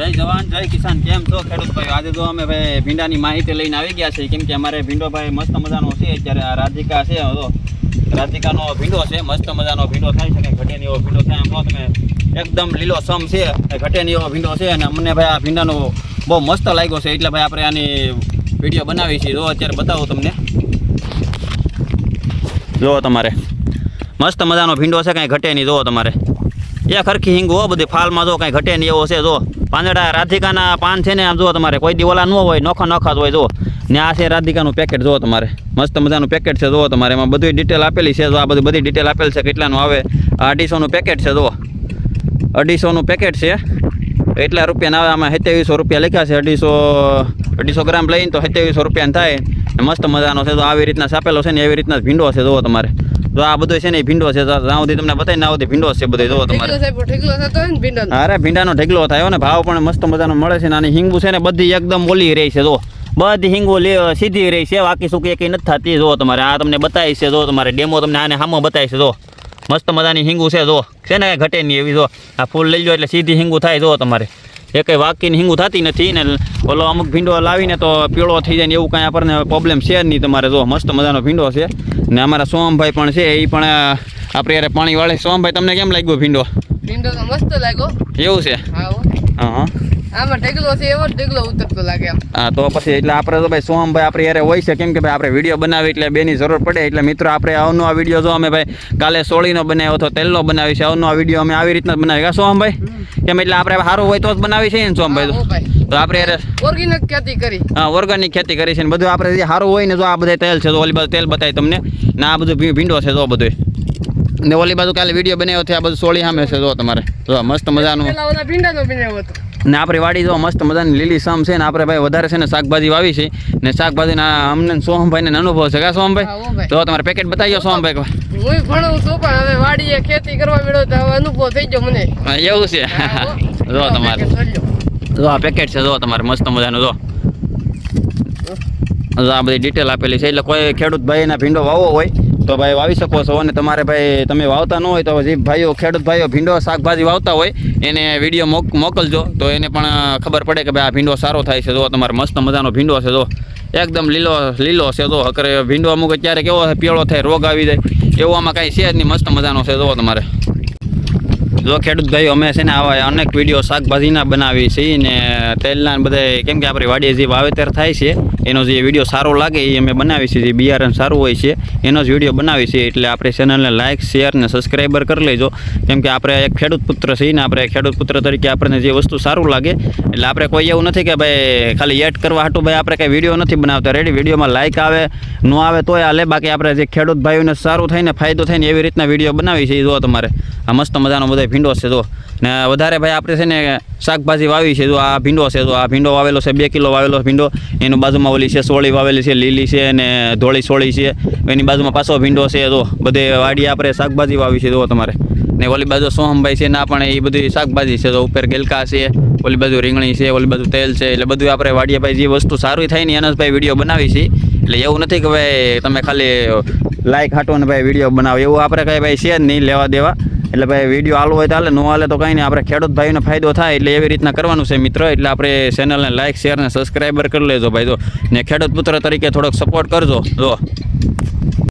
જય જવાન, જય કિસાન, કેમ છો ખેડૂત ભાઈ આજે તો અમે ભાઈ ભીંડાની માહિતી લઈને આવી ગયા છીએ, કેમ કે અમારે ભીંડો ભાઈ મસ્ત મજાનો છે, અત્યારે આ રાધિકા છે તો રાધિકાનો ભીંડો છે, મસ્ત મજાનો ભીંડો થાય છે કે ઘટેની એવો ભીંડો થાય. આમ તમે એકદમ લીલો સમ છે ઘટેની એવો ભીંડો છે, અને અમને ભાઈ આ ભીંડાનો બહુ મસ્ત લાગ્યો છે, એટલે ભાઈ આપણે આની વીડિયો બનાવી છીએ જો અત્યારે બતાવું તમને. જુઓ તમારે. મસ્ત મજાનો ભીંડો છે, કાંઈ ઘટે નહીં. જુઓ તમારે. એ ખરખી હિંગ હો, બધી ફાલમાં જો કાંઈ ઘટે નહીં એવો છે, જો. પાંદડા રાધિકાના પાન છે ને આમ જો તમારે, કોઈ દી ઓલા ન હોય, નોખા નોખા જ હોય, જો. ને આ છે રાધિકાનું પેકેટ જુઓ તમારે. મસ્ત મજાનું પેકેટ છે, જો તમારે. એમાં બધી ડિટેલ આપેલી છે, જો આ બધી બધી ડિટેલ આપેલ છે કેટલાનું આવે. અઢીસોનું પેકેટ છે, જો. અઢીસોનું પેકેટ છે. એટલા રૂપિયાના આવે, આમાં સત્યાવીસો રૂપિયા લખ્યા છે, અઢીસો અઢીસો ગ્રામ લઈને તો સત્યાવીસો રૂપિયાને થાય. મસ્ત મજાનો છે તો આવી રીતના છાપેલો છે ને, એવી રીતના જ ભીંડો છે જુઓ તમારે. તો આ બધો છે ને ભીંડો છે. જ્યાં સુધી તમને બતાવીને સુધી ભીંડો છે બધો. જોવો તમારે. ને અરે ભીંડાનો ઢગલો થાય ને ભાવ પણ મસ્ત મજાનો મળે છે ને આની હિંગુ છે ને બધી એકદમ ઓલી રહી છે જો. બધી હિંગુ લે- સીધી રહી છે બાકી શું કંઈ નથી થતી જો તમારે. આ તમને બતાવી છે જો તમારે. ડેમો તમને આને હામો બતાવી છે જો. મસ્ત મજાની હિંગુ છે જો. છે ને ઘટે નહીં એવી જો. આ ફૂલ લઈ લો એટલે સીધી હિંગુ થાય જો તમારે. એ કંઈ વાકીને હિંગું થતી નથી ને ઓલો અમુક ભીંડો લાવીને તો પીળો થઈ જાય ને એવું કાંઈ આપણને પ્રોબ્લેમ છે જ નહીં તમારે. જો મસ્ત મજાનો ભીંડો છે ને અમારા સોમભાઈ પણ છે એ પણ આપણે યારે પાણી વાળે સોમભાઈ તમને કેમ લાગ્યો ભીંડો? ભીંડો તો મસ્ત લાગ્યો. એવું છે? હા. આમાં છે એવો ઉતરતો લાગે હા તો પછી એટલે આપણે તો ભાઈ સોમભાઈ આપણે યારે હોય છે કેમ કે ભાઈ આપણે વીડિયો બનાવી એટલે બેની જરૂર પડે. એટલે મિત્રો આપણે આવનો આ વીડિયો જો અમે ભાઈ કાલે સોળીનો બનાવ્યો હતો તેલનો બનાવી છે. આવનો આ વીડિયો અમે આવી રીતના બનાવી કા સોમભાઈ કેમ એટલે આપણે સારું હોય તો જ બનાવી છે ને સોમભાઈ તો? આપણે ઓર્ગેનિક ખેતી કરી. હા ઓર્ગેનિક ખેતી કરી છે ને બધું આપણે જે સારું હોય ને જો આ બધા તેલ છે તો ઓલી તેલ બતાવી તમને. ના આ બધું ભીંડો છે જો બધું ને ઓલી બાજુ કાલે વીડિયો બનાવ્યો છે આ બધું સોળી સામે છે જો તમારે. જો મસ્ત મજાનું. ને આપણી વાડી જો મસ્ત મજાની લીલી સામ છે ને આપણે ભાઈ વધારે છે ને શાકભાજી વાવી છે. ને શાકભાજીના અમને ને સોહમભાઈને અનુભવ છે કા સોહમભાઈ? તો તમારે પેકેટ બતાવી સોહમભાઈ હું ભણું છું પણ હવે વાડીએ ખેતી કરવા મળ્યો તો હવે અનુભવ થઈ ગયો મને. એવું છે. જો તમારે. જો આ પેકેટ છે જો તમારે મસ્ત મજાનું જો. આ બધી ડિટેલ આપેલી છે. એટલે કોઈ ખેડૂત ભાઈના ભીંડો વાવવો હોય તો ભાઈ વાવી શકો છો અને તમારે ભાઈ તમે વાવતા ન હોય તો જે ભાઈઓ, ખેડૂત ભાઈઓ ભીંડો, શાકભાજી વાવતા હોય, એને વીડિયો મોક, મોકલજો. તો એને પણ ખબર પડે કે ભાઈ આ ભીંડો સારો થાય છે. જો તમારે મસ્ત મજાનો ભીંડો છે, જો. એકદમ લીલો લીલો છે, જો. હકરે ભીંડો અમુક અત્યારે કેવો પીળો થાય, રોગ આવી જાય. એવું આમાં કાંઈ છે જ નહીં. મસ્ત મજાનો છે, જો તમારે. જો ખેડૂત ભાઈઓ, અમે છે ને આવા અનેક વીડિયો શાકભાજીના બનાવી છીએ ને તેલના બધા કેમ કે આપણી વાડીએ જે વાવેતર થાય છે એનો જે વીડિયો સારો લાગે એ અમે બનાવી છીએ, જે બિયારણ સારું હોય છે, એનો જ વીડિયો બનાવી છીએ. એટલે આપણે ચેનલને લાઇક શેર ને સબસ્ક્રાઈબર કરી લેજો. કેમ કે આપણે એક ખેડૂત પુત્ર છીએ ને, આપણે ખેડૂત પુત્ર તરીકે આપણને જે વસ્તુ સારું લાગે, એટલે આપણે કોઈ એવું નથી કે ભાઈ ખાલી એડ કરવા હાટું ભાઈ આપણે કંઈ વીડિયો નથી બનાવતા. રેડી વિડીયોમાં લાઇક આવે, ન આવે તોય હાલે. બાકી આપણે જે ખેડૂત ભાઈઓને સારું થાય ને, ફાયદો થાય ને, એવી રીતના વીડિયો બનાવી છે એ જો તમારે, આ મસ્ત મજાનો બધો ભીંડો છે જો ને વધારે ભાઈ આપણે છે ને શાકભાજી વાવી છે જો આ ભીંડો છે જો આ ભીંડો વાવેલો છે, બે કિલો વાવેલો ભીંડો. એનું બાજુમાં ઓલી છે, સોળી વાવેલી છે, લીલી છે ને ધોળી સોળી છે. એની બાજુમાં પાછો ભીંડો છે તો બધે વાડી આપણે શાકભાજી વાવી છે, જો તમારે. ને ઓલી બાજુ સોહમભાઈ છે ના પણ એ બધી શાકભાજી છે તો ઉપર ગેલકા છે, ઓલી બાજુ રીંગણી છે, ઓલી બાજુ તેલ છે, એટલે બધું આપણે વાડિયાભાઈ જે વસ્તુ સારી થાય ને એના ભાઈ વીડિયો બનાવી છે. એટલે એવું નથી કે ભાઈ તમે ખાલી લાઈક હાટો ને ભાઈ વીડિયો બનાવો, એવું આપણે કાંઈ ભાઈ છે જ નહીં લેવા દેવા. એટલે ભાઈ વીડિયો હાલવો હોય હાલે, ન હાલે તો કંઈ નહીં. આપણે ખેડૂત ભાઈનો ફાયદો થાય એટલે એવી રીતના કરવાનું છે મિત્ર. એટલે આપણે ચેનલને લાઇક શેર અને સબસ્ક્રાઈબર કરી લેજો ભાઈ. જો ને ખેડૂત પુત્ર તરીકે થોડોક સપોર્ટ કરજો. જો.